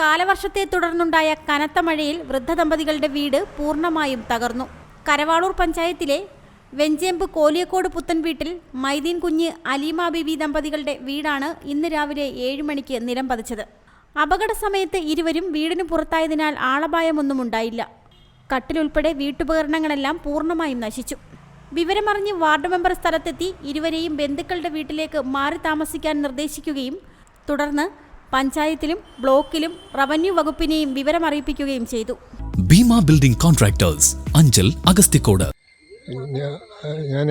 കാലവർഷത്തെ തുടർന്നുണ്ടായ കനത്ത മഴയിൽ വൃദ്ധദമ്പതികളുടെ വീട് പൂർണമായും തകർന്നു. കരവാളൂർ പഞ്ചായത്തിലെ വെഞ്ചേമ്പ് കോലിയക്കോട് പുത്തൻ വീട്ടിൽ മൈദീൻ കുഞ്ഞ് അലീമ ബിബി ദമ്പതികളുടെ വീടാണ് ഇന്ന് രാവിലെ ഏഴ് മണിക്ക് നിലം പതിച്ചത്. അപകട സമയത്ത് ഇരുവരും വീടിന് പുറത്തായതിനാൽ ആളപായമൊന്നും ഉണ്ടായില്ല കട്ടിലുൾപ്പെടെ വീട്ടുപകരണങ്ങളെല്ലാം പൂർണമായും നശിച്ചു. വിവരമറിഞ്ഞ് വാർഡ് മെമ്പർ സ്ഥലത്തെത്തി ഇരുവരെയും ബന്ധുക്കളുടെ വീട്ടിലേക്ക് മാറി താമസിക്കാൻ നിർദ്ദേശിക്കുകയും തുടർന്ന് പഞ്ചായത്തിലും ബ്ലോക്കിലും റവന്യൂ വകുപ്പിനെയും വിവരമറിയിപ്പിക്കുകയും ചെയ്തു. ഭീമ ബിൽഡിംഗ് കോൺട്രാക്ടേഴ്സ് അഞ്ചൽ അഗസ്തിക്കോട് ഞാൻ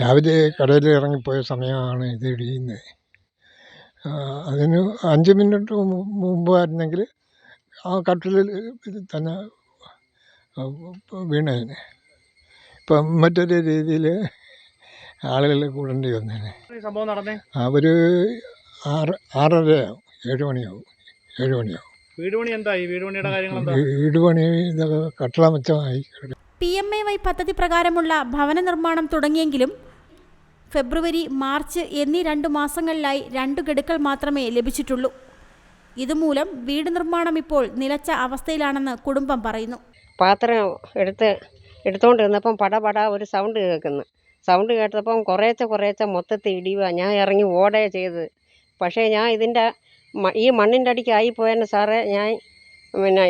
രാവിലെ കടയിൽ ഇറങ്ങിപ്പോയ സമയമാണ് ഇത് ഇടിയുന്നത്. അതിന് അഞ്ച് മിനിറ്റ് മുമ്പായിരുന്നെങ്കിൽ ആ കട്ടിലിൽ ഇത് തന്നെ വീണതിന് വീണേനെ. ഇപ്പം മറ്റൊരു രീതിയിൽ ആളുകൾ കൂടേണ്ടി വന്നേനെ. ഈ സംഭവം നടന്നേ? അവർ ആറ് ആറരയാവും ഏഴ് മണിയാവും ഏഴ് മണിയാവും. വീട് പണി എന്തായി? വീട് പണിയുടെ കാര്യങ്ങൾ എന്താ വീട് പണി ഇതൊക്കെ കട്ടളമച്ചമായി പി എം എ വൈ പദ്ധതി പ്രകാരമുള്ള ഭവന നിർമ്മാണം തുടങ്ങിയെങ്കിലും ഫെബ്രുവരി മാർച്ച് എന്നീ രണ്ടു മാസങ്ങളിലായി രണ്ടു ഗഡുക്കൾ മാത്രമേ ലഭിച്ചിട്ടുള്ളൂ. ഇതുമൂലം വീട് നിർമ്മാണം ഇപ്പോൾ നിലച്ച അവസ്ഥയിലാണെന്ന് കുടുംബം പറയുന്നു. പാത്രം എടുത്ത് എടുത്തുകൊണ്ടിരുന്നപ്പം പടപട പട പട ഒരു സൗണ്ട് കേൾക്കുന്നു. സൗണ്ട് കേട്ടപ്പം കുറേച്ച കുറേച്ച മൊത്തത്തിൽ ഇടിയുക ഞാൻ ഇറങ്ങി ഓടേ ചെയ്തത് പക്ഷേ ഞാൻ ഇതിന്റെ ഈ മണ്ണിന്റെ അടിക്ക് ആയിപ്പോയെന്ന് സാറേ ഞാൻ പിന്നെ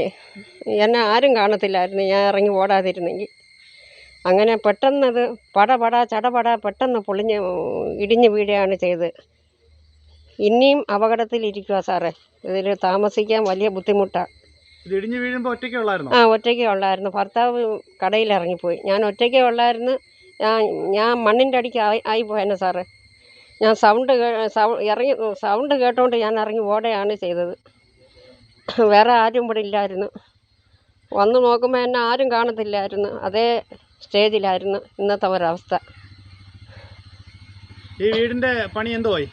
എന്നെ ആരും കാണത്തില്ലായിരുന്നു. ഞാൻ ഇറങ്ങി ഓടാതിരുന്നെങ്കിൽ. അങ്ങനെ പെട്ടെന്നത് പടപട പട ചടപട പെട്ടെന്ന് പൊളിഞ്ഞ് ഇടിഞ്ഞ് വീഴുകയാണ് ചെയ്തത്. ഇനിയും അപകടത്തിലിരിക്കുക സാറേ. ഇതിൽ താമസിക്കാൻ വലിയ ബുദ്ധിമുട്ടാണ് ഇടിഞ്ഞ് വീഴുമ്പോൾ ഒറ്റയ്ക്ക് ഉള്ളായിരുന്നു? ആ ഒറ്റയ്ക്കേ ഉള്ളായിരുന്നു. ഭർത്താവ് കടയിൽ ഇറങ്ങിപ്പോയി ഞാൻ ഒറ്റയ്ക്കേ ഉള്ളായിരുന്നു. ഞാൻ ഞാൻ മണ്ണിന്റെ അടിക്ക് ആയി ആയിപ്പോയെന്നെ സാറേ. ഞാൻ സൗണ്ട് കേ- ഇറങ്ങി സൗണ്ട് കേട്ടോണ്ട് ഞാൻ ഇറങ്ങി ഓടുകയാണ് ചെയ്തത്. വേറെ ആരും ഇവിടെ ഇല്ലായിരുന്നു. വന്ന് നോക്കുമ്പോൾ എന്നെ ആരും കാണത്തില്ലായിരുന്നു. അതേ സ്റ്റേജിലായിരുന്നു ഇന്നത്തെ ഒരവസ്ഥ. ഈ വീടിന്റെ പണി എന്തുപോയി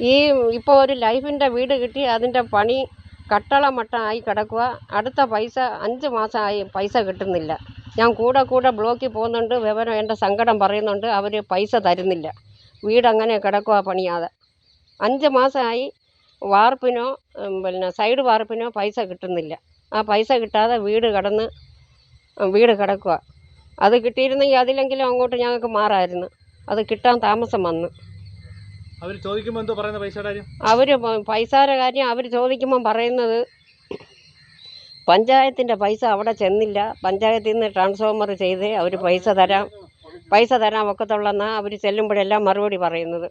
ഈ ഇപ്പോൾ ഒരു ലൈഫിന്റെ വീട് കിട്ടി അതിന്റെ പണി കട്ടള മട്ടമായി കിടക്കുക അടുത്ത പൈസ അഞ്ച് മാസമായി പൈസ കിട്ടുന്നില്ല. ഞാൻ കൂടെ കൂടെ ബ്ലോക്കിൽ പോകുന്നുണ്ട് വിവരം എന്റെ സങ്കടം പറയുന്നുണ്ട് അവർ പൈസ തരുന്നില്ല. വീട് അങ്ങനെ കിടക്കുക പണിയാതെ. അഞ്ച് മാസമായി വാർപ്പിനോ പിന്നെ സൈഡ് വാർപ്പിനോ പൈസ കിട്ടുന്നില്ല. ആ പൈസ കിട്ടാതെ വീട് കിടന്ന് വീട് കിടക്കുക അത് കിട്ടിയിരുന്നെങ്കിൽ അതിലെങ്കിലും അങ്ങോട്ട് ഞങ്ങൾക്ക് മാറായിരുന്നു. അത് കിട്ടാൻ താമസം വന്നു. അവർ ചോദിക്കുമ്പോൾ എന്തോ പറയുന്ന പൈസയുടെ കാര്യം? അവർ പൈസയുടെ കാര്യം അവർ ചോദിക്കുമ്പം പറയുന്നത് പഞ്ചായത്തിന്റെ പൈസ അവിടെ ചെന്നില്ല. പഞ്ചായത്തിൽ നിന്ന് ട്രാൻസ്ഫോമർ ചെയ്തേ അവർ പൈസ തരാം. പൈസ തരാൻ ഒക്കത്തുള്ളെന്നാണ് അവർ ചെല്ലുമ്പോഴെല്ലാം മറുപടി പറയുന്നത്.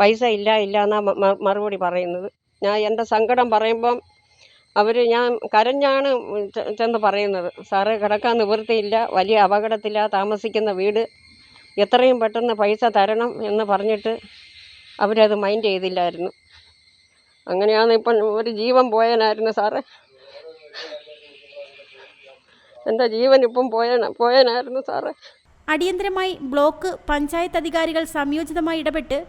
പൈസ ഇല്ല ഇല്ല എന്നാ മറുപടി പറയുന്നത്. ഞാൻ എന്റെ സങ്കടം പറയുമ്പം അവർ ഞാൻ കരഞ്ഞാണ് ചെന്ന് പറയുന്നത്. സാറ് കിടക്കാൻ നിവൃത്തിയില്ല വലിയ അപകടത്തിലാണ് താമസിക്കുന്ന വീട്. എത്രയും പെട്ടെന്ന് പൈസ തരണം എന്ന് പറഞ്ഞിട്ട് അവരത് മൈൻഡ് ചെയ്തില്ലായിരുന്നു. അങ്ങനെയാണ് ഇപ്പം ഒരു ജീവൻ പോയനായിരുന്നു സാറേ. എന്റെ ജീവൻ ഇപ്പം പോയന പോയനായിരുന്നു സാറേ. അടിയന്തരമായി ബ്ലോക്ക് പഞ്ചായത്ത് അധികാരികൾ സംയോജിതമായി ഇടപെട്ട്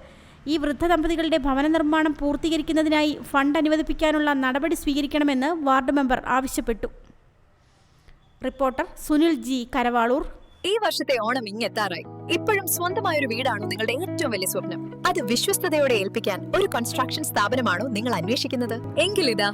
ഈ വൃദ്ധ ദമ്പതികളുടെ ഭവന നിർമ്മാണം പൂർത്തീകരിക്കുന്നതിനായി ഫണ്ട് അനുവദിപ്പിക്കാനുള്ള നടപടി സ്വീകരിക്കണമെന്ന് വാർഡ് മെമ്പർ ആവശ്യപ്പെട്ടു. Reporter Sunil G Karavaloor. ഈ വർഷത്തെ ഓണം ഇങ്ങെത്താറായി. ഇപ്പോഴും സ്വന്തമായ ഒരു വീടാണോ നിങ്ങളുടെ ഏറ്റവും വലിയ സ്വപ്നം? അത് വിശ്വസ്തയോടെ ഏൽപ്പിക്കാൻ ഒരു കൺസ്ട്രക്ഷൻ സ്ഥാപനമാണോ നിങ്ങൾ അന്വേഷിക്കുന്നത്? എങ്കിലിതാ